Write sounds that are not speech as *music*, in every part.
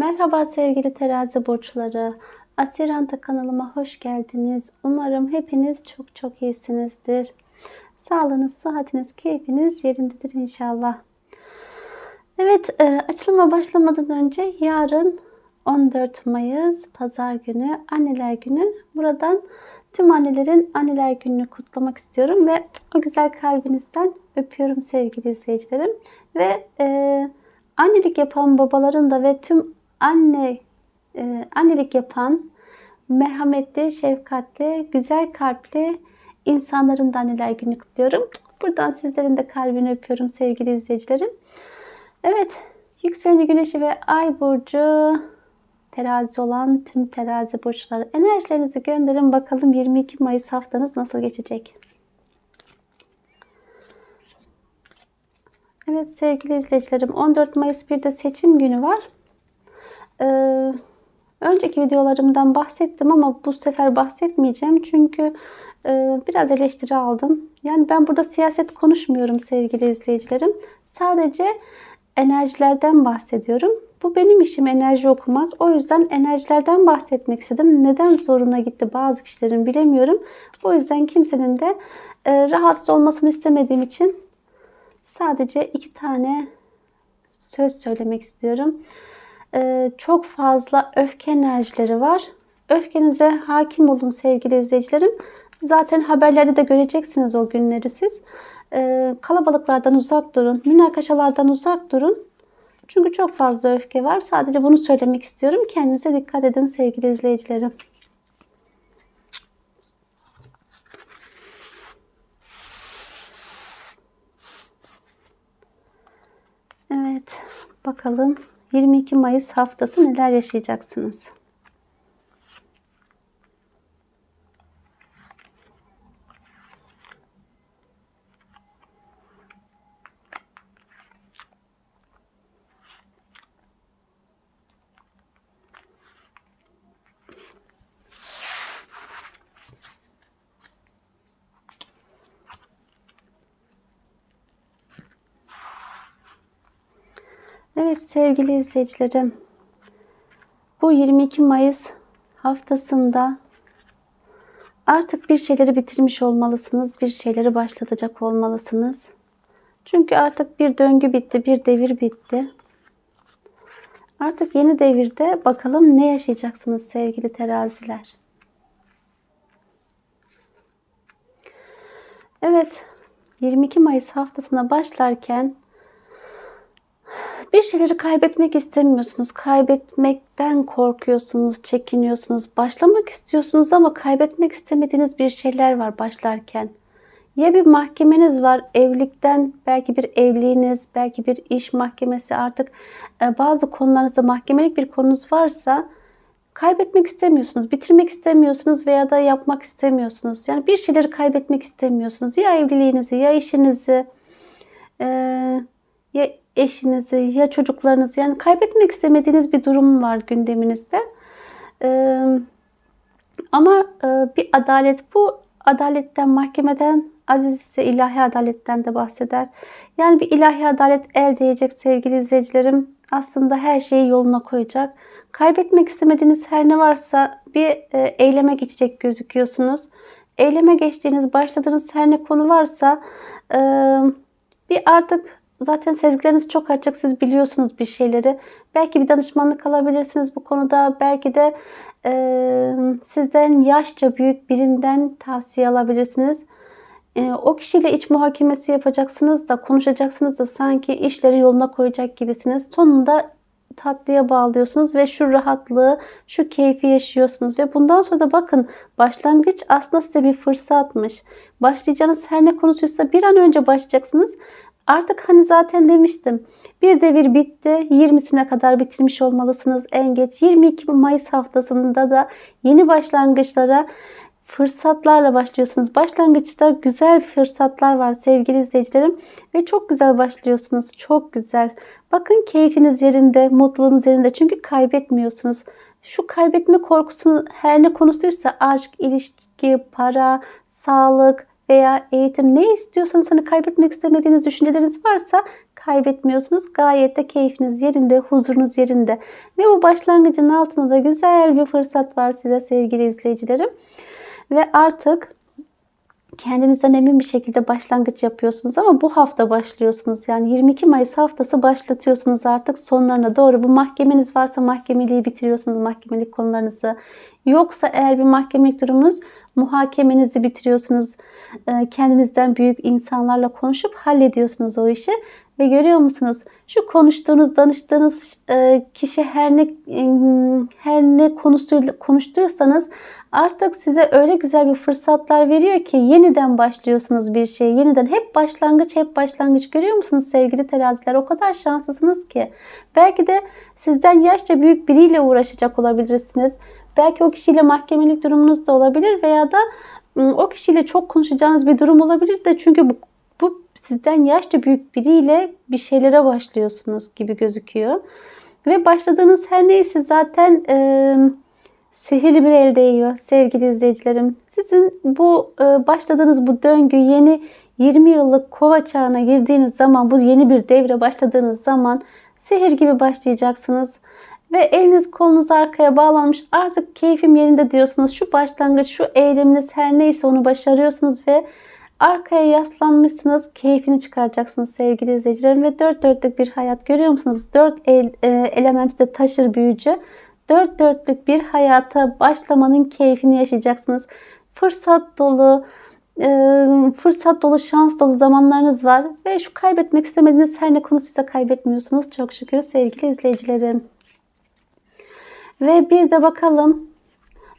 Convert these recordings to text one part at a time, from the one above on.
Merhaba sevgili terazi burçları. Asiranta kanalıma hoş geldiniz. Umarım hepiniz çok çok iyisinizdir. Sağlığınız, sıhhatiniz, keyfiniz yerindedir inşallah. Evet, e, açılıma başlamadan önce yarın 14 Mayıs Pazar günü Anneler Günü. Buradan tüm annelerin Anneler Günü'nü kutlamak istiyorum ve o güzel kalbinizden öpüyorum sevgili izleyicilerim. Ve e, annelik yapan babaların da ve tüm anne e, annelik yapan merhametli, şefkatli, güzel kalpli insanların da anneler günü kutluyorum. Buradan sizlerin de kalbini öpüyorum sevgili izleyicilerim. Evet, yükseleni güneşi ve ay burcu terazi olan tüm terazi burçları enerjilerinizi gönderin bakalım 22 Mayıs haftanız nasıl geçecek? Evet sevgili izleyicilerim 14 Mayıs bir de seçim günü var. Ee, önceki videolarımdan bahsettim ama bu sefer bahsetmeyeceğim çünkü e, biraz eleştiri aldım. Yani ben burada siyaset konuşmuyorum sevgili izleyicilerim. Sadece enerjilerden bahsediyorum. Bu benim işim enerji okumak. O yüzden enerjilerden bahsetmek istedim. Neden zoruna gitti bazı kişilerin bilemiyorum. O yüzden kimsenin de e, rahatsız olmasını istemediğim için sadece iki tane söz söylemek istiyorum. E, çok fazla öfke enerjileri var. Öfkenize hakim olun sevgili izleyicilerim. Zaten haberlerde de göreceksiniz o günleri siz. E, kalabalıklardan uzak durun. Münakaşalardan uzak durun. Çünkü çok fazla öfke var. Sadece bunu söylemek istiyorum. Kendinize dikkat edin sevgili izleyicilerim. Evet, bakalım 22 Mayıs haftası neler yaşayacaksınız? Evet sevgili izleyicilerim. Bu 22 Mayıs haftasında artık bir şeyleri bitirmiş olmalısınız. Bir şeyleri başlatacak olmalısınız. Çünkü artık bir döngü bitti, bir devir bitti. Artık yeni devirde bakalım ne yaşayacaksınız sevgili teraziler. Evet, 22 Mayıs haftasına başlarken bir şeyleri kaybetmek istemiyorsunuz. Kaybetmekten korkuyorsunuz, çekiniyorsunuz. Başlamak istiyorsunuz ama kaybetmek istemediğiniz bir şeyler var başlarken. Ya bir mahkemeniz var, evlilikten belki bir evliliğiniz, belki bir iş mahkemesi artık e, bazı konularınızda mahkemelik bir konunuz varsa kaybetmek istemiyorsunuz, bitirmek istemiyorsunuz veya da yapmak istemiyorsunuz. Yani bir şeyleri kaybetmek istemiyorsunuz. Ya evliliğinizi, ya işinizi, e, ya eşinizi ya çocuklarınızı yani kaybetmek istemediğiniz bir durum var gündeminizde. Ee, ama e, bir adalet bu adaletten mahkemeden aziz ise ilahi adaletten de bahseder. Yani bir ilahi adalet elde edecek sevgili izleyicilerim. Aslında her şeyi yoluna koyacak. Kaybetmek istemediğiniz her ne varsa bir e, eyleme geçecek gözüküyorsunuz. Eyleme geçtiğiniz, başladığınız her ne konu varsa e, bir artık Zaten sezgileriniz çok açık. Siz biliyorsunuz bir şeyleri. Belki bir danışmanlık alabilirsiniz bu konuda. Belki de e, sizden yaşça büyük birinden tavsiye alabilirsiniz. E, o kişiyle iç muhakemesi yapacaksınız da konuşacaksınız da sanki işleri yoluna koyacak gibisiniz. Sonunda tatlıya bağlıyorsunuz ve şu rahatlığı, şu keyfi yaşıyorsunuz. Ve bundan sonra da bakın başlangıç aslında size bir fırsatmış. Başlayacağınız her ne konusuysa bir an önce başlayacaksınız. Artık hani zaten demiştim. Bir devir bitti. 20'sine kadar bitirmiş olmalısınız en geç. 22 Mayıs haftasında da yeni başlangıçlara fırsatlarla başlıyorsunuz. Başlangıçta güzel fırsatlar var sevgili izleyicilerim. Ve çok güzel başlıyorsunuz. Çok güzel. Bakın keyfiniz yerinde, mutluluğunuz yerinde. Çünkü kaybetmiyorsunuz. Şu kaybetme korkusu her ne konusuysa aşk, ilişki, para, sağlık, veya eğitim ne istiyorsanız hani kaybetmek istemediğiniz düşünceleriniz varsa kaybetmiyorsunuz. Gayet de keyfiniz yerinde, huzurunuz yerinde. Ve bu başlangıcın altında da güzel bir fırsat var size sevgili izleyicilerim. Ve artık kendinizden emin bir şekilde başlangıç yapıyorsunuz ama bu hafta başlıyorsunuz. Yani 22 Mayıs haftası başlatıyorsunuz artık sonlarına doğru. Bu mahkemeniz varsa mahkemeliği bitiriyorsunuz mahkemelik konularınızı. Yoksa eğer bir mahkemelik durumunuz muhakemenizi bitiriyorsunuz. Ee, kendinizden büyük insanlarla konuşup hallediyorsunuz o işi. Ve görüyor musunuz? Şu konuştuğunuz, danıştığınız e, kişi her ne her ne konusuyla konuşturursanız artık size öyle güzel bir fırsatlar veriyor ki yeniden başlıyorsunuz bir şeye. Yeniden hep başlangıç, hep başlangıç. Görüyor musunuz sevgili teraziler? O kadar şanslısınız ki. Belki de sizden yaşça büyük biriyle uğraşacak olabilirsiniz. Belki o kişiyle mahkemelik durumunuz da olabilir veya da o kişiyle çok konuşacağınız bir durum olabilir de çünkü bu, bu sizden yaşça büyük biriyle bir şeylere başlıyorsunuz gibi gözüküyor. Ve başladığınız her neyse zaten e, sihirli bir el değiyor sevgili izleyicilerim. Sizin bu e, başladığınız bu döngü yeni 20 yıllık kova çağına girdiğiniz zaman bu yeni bir devre başladığınız zaman sihir gibi başlayacaksınız. Ve eliniz kolunuz arkaya bağlanmış artık keyfim yerinde diyorsunuz. Şu başlangıç, şu eyleminiz her neyse onu başarıyorsunuz ve arkaya yaslanmışsınız. Keyfini çıkaracaksınız sevgili izleyicilerim. Ve dört dörtlük bir hayat görüyor musunuz? Dört el, e, elementi de taşır büyücü. Dört dörtlük bir hayata başlamanın keyfini yaşayacaksınız. Fırsat dolu, e, fırsat dolu, şans dolu zamanlarınız var. Ve şu kaybetmek istemediğiniz her ne konusuysa kaybetmiyorsunuz. Çok şükür sevgili izleyicilerim. Ve bir de bakalım.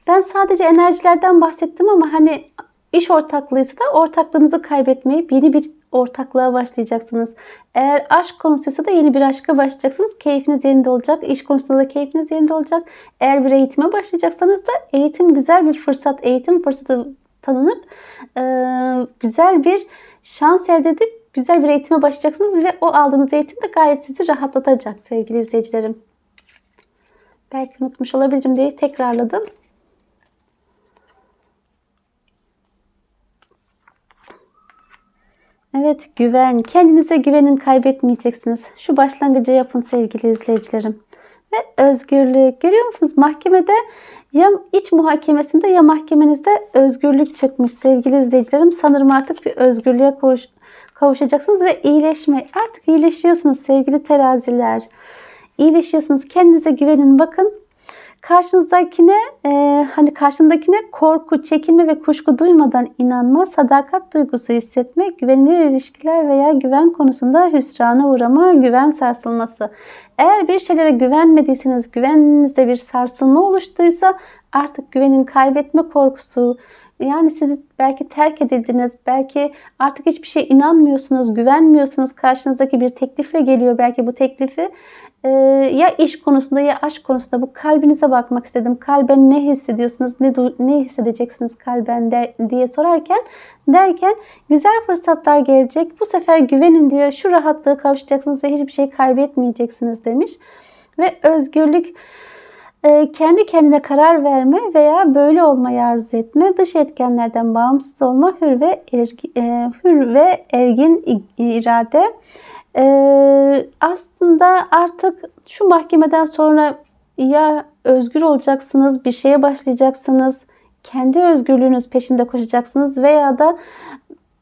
Ben sadece enerjilerden bahsettim ama hani iş ortaklığıysa da ortaklığınızı kaybetmeyip yeni bir ortaklığa başlayacaksınız. Eğer aşk konusuysa da yeni bir aşka başlayacaksınız. Keyfiniz yerinde olacak. İş konusunda da keyfiniz yerinde olacak. Eğer bir eğitime başlayacaksanız da eğitim güzel bir fırsat. Eğitim fırsatı tanınıp güzel bir şans elde edip güzel bir eğitime başlayacaksınız ve o aldığınız eğitim de gayet sizi rahatlatacak sevgili izleyicilerim. Belki unutmuş olabilirim diye tekrarladım. Evet güven. Kendinize güvenin kaybetmeyeceksiniz. Şu başlangıcı yapın sevgili izleyicilerim. Ve özgürlük. Görüyor musunuz? Mahkemede ya iç muhakemesinde ya mahkemenizde özgürlük çıkmış sevgili izleyicilerim. Sanırım artık bir özgürlüğe kavuşacaksınız ve iyileşme. Artık iyileşiyorsunuz sevgili teraziler iyileşiyorsunuz. Kendinize güvenin. Bakın karşınızdakine e, hani karşındakine korku, çekinme ve kuşku duymadan inanma, sadakat duygusu hissetme, güvenilir ilişkiler veya güven konusunda hüsrana uğrama, güven sarsılması. Eğer bir şeylere güvenmediyseniz, güveninizde bir sarsılma oluştuysa artık güvenin kaybetme korkusu, yani sizi belki terk edildiniz, belki artık hiçbir şey inanmıyorsunuz, güvenmiyorsunuz. Karşınızdaki bir teklifle geliyor belki bu teklifi ee, ya iş konusunda ya aşk konusunda bu kalbinize bakmak istedim. Kalben ne hissediyorsunuz, ne ne hissedeceksiniz kalben de, diye sorarken derken güzel fırsatlar gelecek. Bu sefer güvenin diyor. Şu rahatlığı kavuşacaksınız ve hiçbir şey kaybetmeyeceksiniz demiş. Ve özgürlük e, kendi kendine karar verme veya böyle olmayı arzu etme, dış etkenlerden bağımsız olma, hür ve ergi, e, hür ve ergin irade ee, aslında artık şu mahkemeden sonra ya özgür olacaksınız, bir şeye başlayacaksınız, kendi özgürlüğünüz peşinde koşacaksınız veya da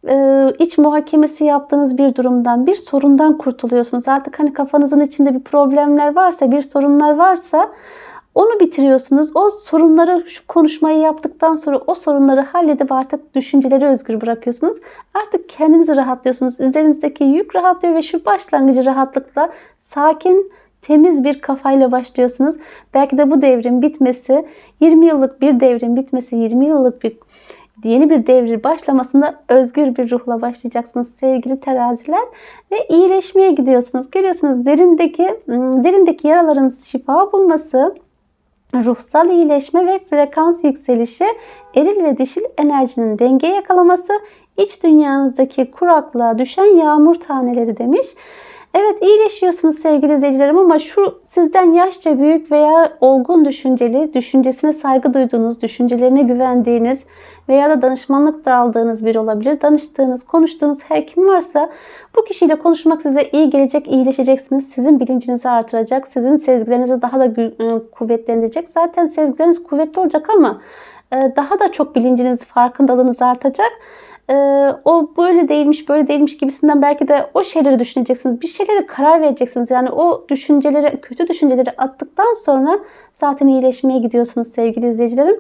e, iç muhakemesi yaptığınız bir durumdan, bir sorundan kurtuluyorsunuz. Artık hani kafanızın içinde bir problemler varsa, bir sorunlar varsa onu bitiriyorsunuz. O sorunları şu konuşmayı yaptıktan sonra o sorunları halledip artık düşünceleri özgür bırakıyorsunuz. Artık kendinizi rahatlıyorsunuz. Üzerinizdeki yük rahatlıyor ve şu başlangıcı rahatlıkla sakin temiz bir kafayla başlıyorsunuz. Belki de bu devrin bitmesi, 20 yıllık bir devrin bitmesi, 20 yıllık bir yeni bir devrin başlamasında özgür bir ruhla başlayacaksınız sevgili teraziler ve iyileşmeye gidiyorsunuz. Görüyorsunuz derindeki derindeki yaralarınız şifa bulması, ruhsal iyileşme ve frekans yükselişi, eril ve dişil enerjinin denge yakalaması, iç dünyanızdaki kuraklığa düşen yağmur taneleri demiş. Evet iyileşiyorsunuz sevgili izleyicilerim ama şu sizden yaşça büyük veya olgun düşünceli, düşüncesine saygı duyduğunuz, düşüncelerine güvendiğiniz veya da danışmanlık da aldığınız biri olabilir. Danıştığınız, konuştuğunuz her kim varsa bu kişiyle konuşmak size iyi gelecek, iyileşeceksiniz. Sizin bilincinizi artıracak, sizin sezgilerinizi daha da e, kuvvetlendirecek. Zaten sezgileriniz kuvvetli olacak ama e, daha da çok bilinciniz, farkındalığınız artacak. E, o böyle değilmiş, böyle değilmiş gibisinden belki de o şeyleri düşüneceksiniz. Bir şeylere karar vereceksiniz. Yani o düşünceleri, kötü düşünceleri attıktan sonra zaten iyileşmeye gidiyorsunuz sevgili izleyicilerim.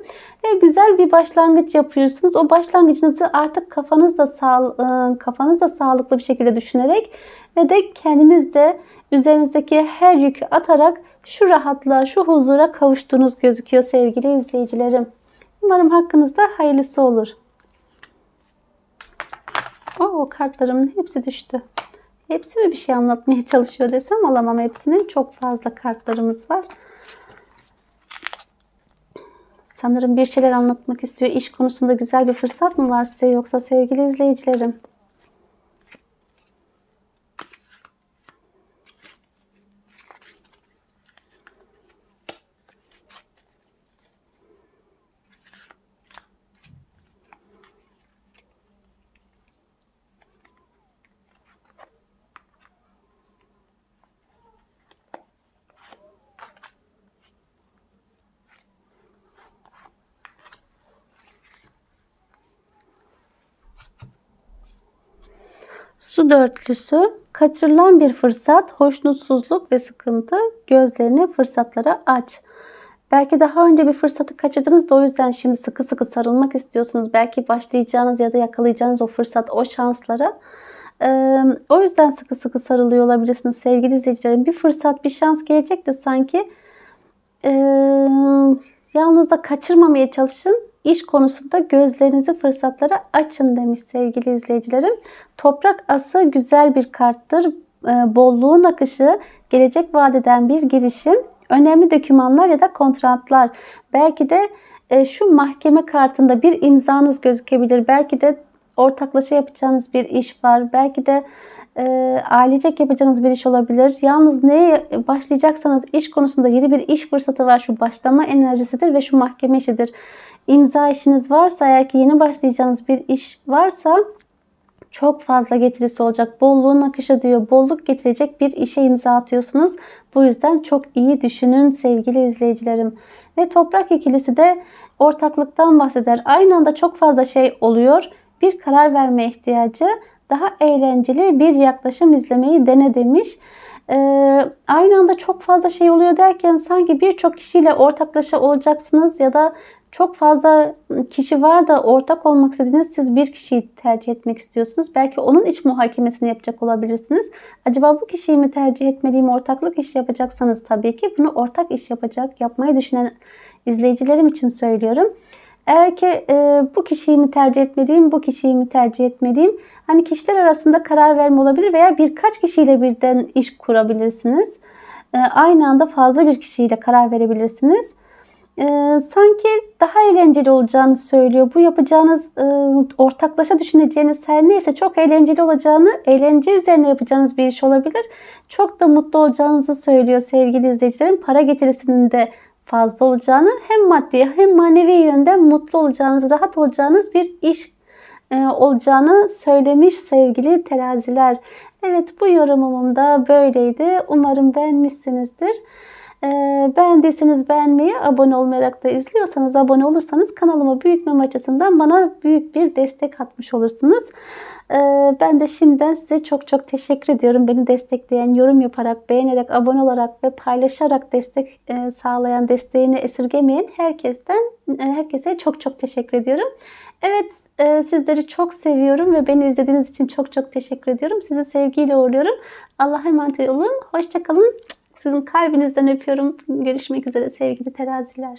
Ve güzel bir başlangıç yapıyorsunuz. O başlangıcınızı artık kafanızda sağ, e, kafanızda sağlıklı bir şekilde düşünerek ve de kendinizde üzerinizdeki her yükü atarak şu rahatlığa, şu huzura kavuştuğunuz gözüküyor sevgili izleyicilerim. Umarım hakkınızda hayırlısı olur. Oo, kartlarımın hepsi düştü. Hepsi mi bir şey anlatmaya *laughs* çalışıyor desem alamam hepsini. Çok fazla kartlarımız var. Sanırım bir şeyler anlatmak istiyor. İş konusunda güzel bir fırsat mı var size yoksa sevgili izleyicilerim? Su dörtlüsü, kaçırılan bir fırsat, hoşnutsuzluk ve sıkıntı, gözlerini fırsatlara aç. Belki daha önce bir fırsatı kaçırdınız da o yüzden şimdi sıkı sıkı sarılmak istiyorsunuz. Belki başlayacağınız ya da yakalayacağınız o fırsat, o şanslara. Ee, o yüzden sıkı sıkı sarılıyor olabilirsiniz sevgili izleyicilerim. Bir fırsat, bir şans gelecek de sanki ee, yalnız da kaçırmamaya çalışın. İş konusunda gözlerinizi fırsatlara açın demiş sevgili izleyicilerim. Toprak ası güzel bir karttır. Ee, bolluğun akışı, gelecek vadeden bir girişim, önemli dokümanlar ya da kontratlar. Belki de e, şu mahkeme kartında bir imzanız gözükebilir. Belki de ortaklaşa yapacağınız bir iş var. Belki de e, ailecek yapacağınız bir iş olabilir. Yalnız neye başlayacaksanız iş konusunda yeni bir iş fırsatı var. Şu başlama enerjisidir ve şu mahkeme işidir. İmza işiniz varsa eğer ki yeni başlayacağınız bir iş varsa çok fazla getirisi olacak. Bolluğun akışı diyor. Bolluk getirecek bir işe imza atıyorsunuz. Bu yüzden çok iyi düşünün sevgili izleyicilerim. Ve toprak ikilisi de ortaklıktan bahseder. Aynı anda çok fazla şey oluyor. Bir karar verme ihtiyacı, daha eğlenceli bir yaklaşım izlemeyi dene demiş. Ee, aynı anda çok fazla şey oluyor derken sanki birçok kişiyle ortaklaşa olacaksınız ya da çok fazla kişi var da ortak olmak istediğiniz siz bir kişiyi tercih etmek istiyorsunuz. Belki onun iç muhakemesini yapacak olabilirsiniz. Acaba bu kişiyi mi tercih etmeliyim? Ortaklık iş yapacaksanız tabii ki bunu ortak iş yapacak, yapmayı düşünen izleyicilerim için söylüyorum. Eğer ki e, bu kişiyi mi tercih etmeliyim, bu kişiyi mi tercih etmeliyim? Hani kişiler arasında karar verme olabilir veya birkaç kişiyle birden iş kurabilirsiniz. E, aynı anda fazla bir kişiyle karar verebilirsiniz. E, sanki daha eğlenceli olacağını söylüyor. Bu yapacağınız e, ortaklaşa düşüneceğiniz her neyse çok eğlenceli olacağını, eğlence üzerine yapacağınız bir iş olabilir. Çok da mutlu olacağınızı söylüyor sevgili izleyicilerim. Para getirisinin de fazla olacağını hem maddi hem manevi yönden mutlu olacağınız, rahat olacağınız bir iş e, olacağını söylemiş sevgili teraziler. Evet bu yorumum da böyleydi. Umarım beğenmişsinizdir. E, beğendiyseniz beğenmeyi, abone olmayarak da izliyorsanız abone olursanız kanalımı büyütmem açısından bana büyük bir destek atmış olursunuz. Ee, ben de şimdiden size çok çok teşekkür ediyorum. Beni destekleyen, yorum yaparak, beğenerek, abone olarak ve paylaşarak destek e, sağlayan, desteğini esirgemeyen herkesten e, herkese çok çok teşekkür ediyorum. Evet, e, sizleri çok seviyorum ve beni izlediğiniz için çok çok teşekkür ediyorum. Sizi sevgiyle uğurluyorum. Allah'a emanet olun. Hoşçakalın. Sizin kalbinizden öpüyorum. Görüşmek üzere sevgili teraziler.